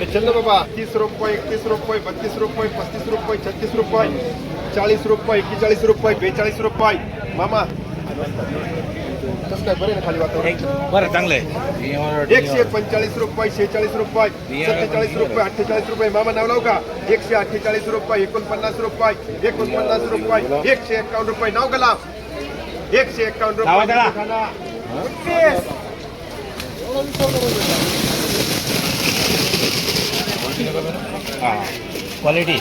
अरे चल ना बाबा तीस रुपये एकतीस रुपये बत्तीस रुपये पस्तीस रुपये छत्तीस रुपये चाळीस रुपये एक्केचाळीस रुपये बेचाळीस रुपये. मामा कसं काय बरं ना खाली वातावरण? बरं चांगलं आहे. एकशे पंचेचाळीस रुपये शेहेचाळीस रुपये सत्तेचाळीस रुपये अठ्ठेचाळीस रुपये. मामा नाव लावू का? एकशे अठ्ठेचाळीस रुपये एकोणपन्नास रुपये एकोणपन्नास रुपये एकशे एक्कावन्न रुपये. नाव गला एकशे एक्कावन्न रुपये. हाँ। क्वालिटी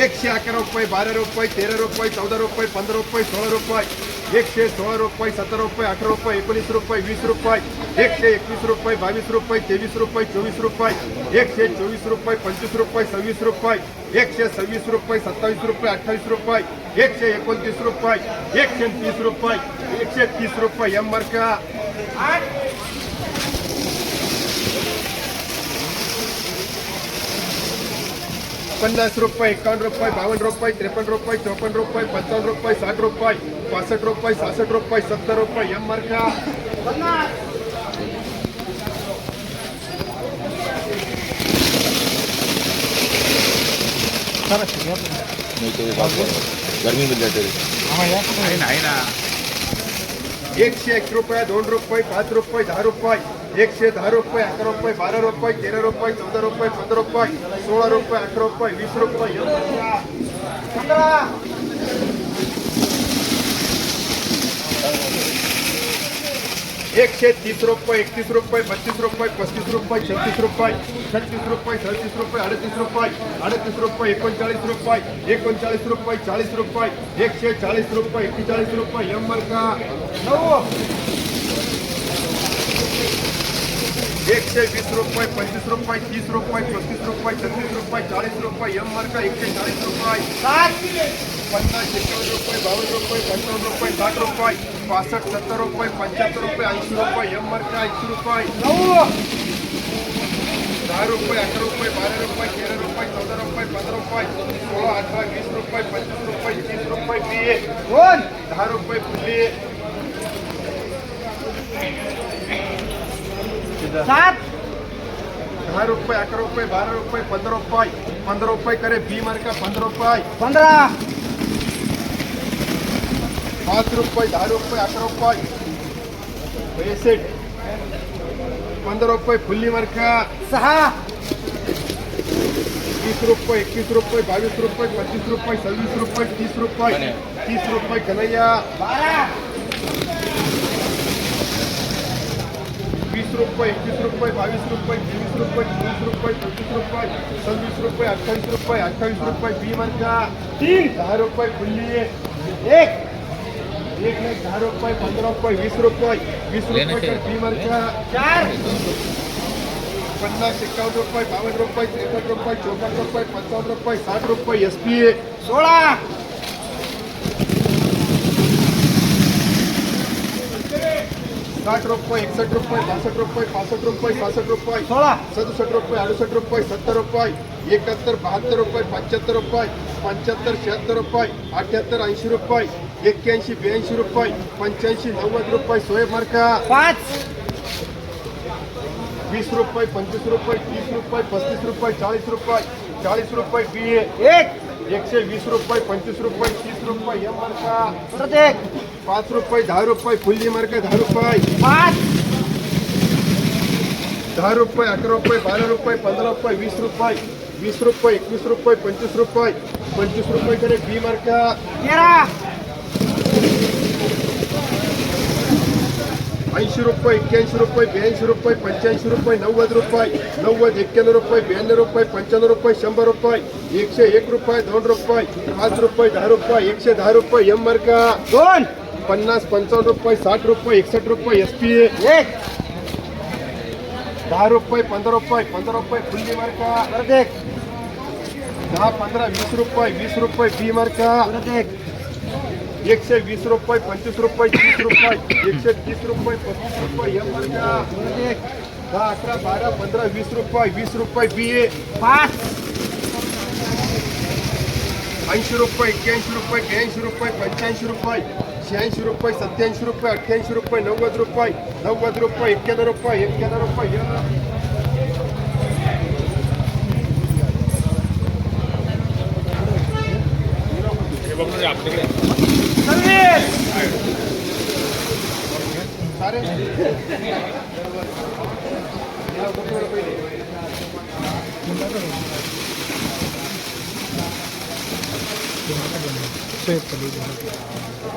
एकशे अकरा रुपये बारा रुपये तेरा रुपये चौदा रुपये पंधरा रुपये सोळा रुपये। एकशे सोळा रुपये सतरा रुपये अठरा रुपये एकोणीस रुपये वीस रुपये। एकशे एकवीस रुपये बावीस रुपये तेवीस रुपये चोवीस रुपये। एकशे चोवीस रुपये पंचवीस रुपये सव्वीस रुपये। एकशे सव्वीस रुपये सत्तावीस रुपये अठ्ठावीस रुपये। एकशे एकोणतीस रुपये। एकशे तीस रुपये। एकशे तीस रुपये एम मार्का पन्नास रुपये, एकावन्न रुपये, बावन्न रुपये, त्रेपन्न रुपये, चौपन्न रुपये, पंचावन्न रुपये, साठ रुपये, पासष्ट रुपये, सहासष्ट रुपये, सत्तर रुपये एम मार्का गर्मी मिल जाते एकशे एक रुपये दोन रुपये, पाच रुपये दहा रुपये। एकशे दहा रुपये अकरा रुपये बारा रुपये तेरा रुपये चौदा रुपये पंधरा रुपये सोळा रुपये, अठरा रुपये वीस रुपये मार्का. एकशे तीस रुपये, एकतीस रुपये, बत्तीस रुपये पस्तीस रुपये, छत्तीस रुपये छत्तीस रुपये सदतीस रुपये, अडतीस रुपये अडतीस रुपये एकोणचाळीस रुपये एकोणचाळीस रुपये चाळीस रुपये एकशे चाळीस रुपये एक्केचाळीस रुपये एम मार्का नऊ एकशे वीस रुपये पंचवीस रुपये, तीस रुपये पस्तीस रुपये, छत्तीस रुपये चाळीस रुपये एम मार्का एकशे चाळीस रुपये। पन्नास एकावन्न रुपये बावन्न रुपये पंचावन्न रुपये, साठ रुपये पासष्ट सत्तर रुपये पंच्याहत्तर रुपये ऐंशी रुपये एम मार्का ऐंशी रुपये। दहा रुपये अकरा रुपये बारा रुपये तेरा रुपये चौदा रुपये पंधरा रुपये सोळा अठरा वीस रुपये पंचवीस रुपये, तीस कोण दहा रुपये दहा रुपये अकरा रुपये बारा रुपये पंधरा रुपये पंधरा रुपये करे बी मार्का पंधरा रुपये। पंधरा। पाच रुपये दहा रुपये अकरा रुपये। बेसेट पंधरा रुपये फुल्ली मार्का। सहा। वीस रुपये एकवीस रुपये बावीस रुपये पंचवीस रुपये सव्वीस रुपये तीस रुपये तीस रुपये कन्हैया बारा। वीस रुपये एकवीस रुपये बावीस रुपये तेवीस रुपये चोवीस रुपये पंचवीस रुपये सव्वीस रुपये अठ्ठावीस रुपये अठ्ठावीस रुपये बी मार्का तीन. दहा रुपये फुल्ली एक. एक लाख दहा रुपये पंधरा रुपये वीस रुपये. वीस रुपये बी मार्का चार. पन्नास एकावन्न रुपये बावन्न रुपये त्रेपन्न रुपये चौपन्न रुपये पंचावन्न रुपये साठ रुपये एस पी सोळा. साठ रुपये एकसष्ट रुपये बासष्ट रुपये पासष्ट रुपये पासष्ट रुपये सदुसष्ट रुपये अडुसष्ट रुपये सत्तर रुपये एकाहत्तर बहात्तर रुपये पंच्याहत्तर रुपये पंच्याहत्तर शहात्तर रुपये अठ्याहत्तर ऐंशी रुपये एक्क्याऐंशी ब्याऐंशी रुपये पंच्याऐंशी नव्वद रुपये सोय मार्का. पाच. वीस रुपये पंचवीस रुपये तीस रुपये पस्तीस रुपये चाळीस रुपये चाळीस रुपये बी एक. एकशे वीस रुपये पंचवीस रुपये तीस रुपये एम एक. पाच रुपये दहा रुपये फुल्ली मार्का दहा रुपये। पाच। दहा रुपये अकरा रुपये बारा रुपये पंधरा रुपये वीस रुपये वीस रुपये एकवीस रुपये पंचवीस रुपये पंचवीस रुपये कडे बी मार्का तेरा। ऐंशी रुपये एक्क्याऐंशी रुपये ब्याऐंशी रुपये पंच्याऐंशी रुपये नव्वद रुपये नव्वद एक्क्याण्णव रुपये ब्याण्णव रुपये पंच्याण्णव रुपये शंभर रुपये एकशे एक रुपये दोन रुपये पाच रुपये दहा रुपये एकशे दहा रुपये एम मार्का दोन। पन्नास पंचावन्न रुपये साठ रुपये एकसष्ट रुपये एस पी एक. दहा रुपये पंधरा रुपये पंधरा रुपये फुल्ली मार्का. परत एक. दहा पंधरा वीस रुपये वीस रुपये बी मार्का. परत एक. एकशे वीस रुपये पंचवीस रुपये तीस रुपये एकशे तीस रुपये पस्तीस रुपये एम मार्का. दहा अकरा बारा पंधरा वीस रुपये वीस रुपये बी ए. पाच. ऐंशी रुपये एक्क्याऐंशी रुपये त्र्याऐंशी रुपये पंच्याऐंशी रुपये शहाऐंशी रुपये सत्याऐंशी रुपये अठ्ठ्याऐंशी रुपये नव्वद रुपये नव्वद रुपये एक्क्याण्णव रुपये एक्क्याण्णव रुपये सारे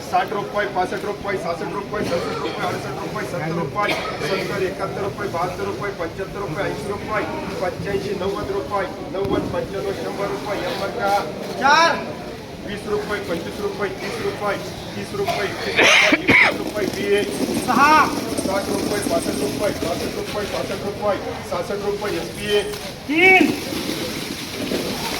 साठ रुपये पासष्ट रुपये सहासष्ट रुपये सदुसष्ट रुपये अडुसष्ट रुपये सत्तर रुपये सत्तर एकाहत्तर रुपये बहात्तर रुपये पंच्याहत्तर रुपये ऐंशी रुपये पंच्याऐंशी नव्वद रुपये नव्वद पंच्याण्णव शंभर रुपये शंभर का चार! वीस रुपये पंचवीस रुपये तीस रुपये तीस रुपये एकतीस रुपये बी सहा! साठ रुपये पासष्ट रुपये पासष्ट रुपये पासष्ट रुपये सहासष्ट रुपये एस पी ए तीन!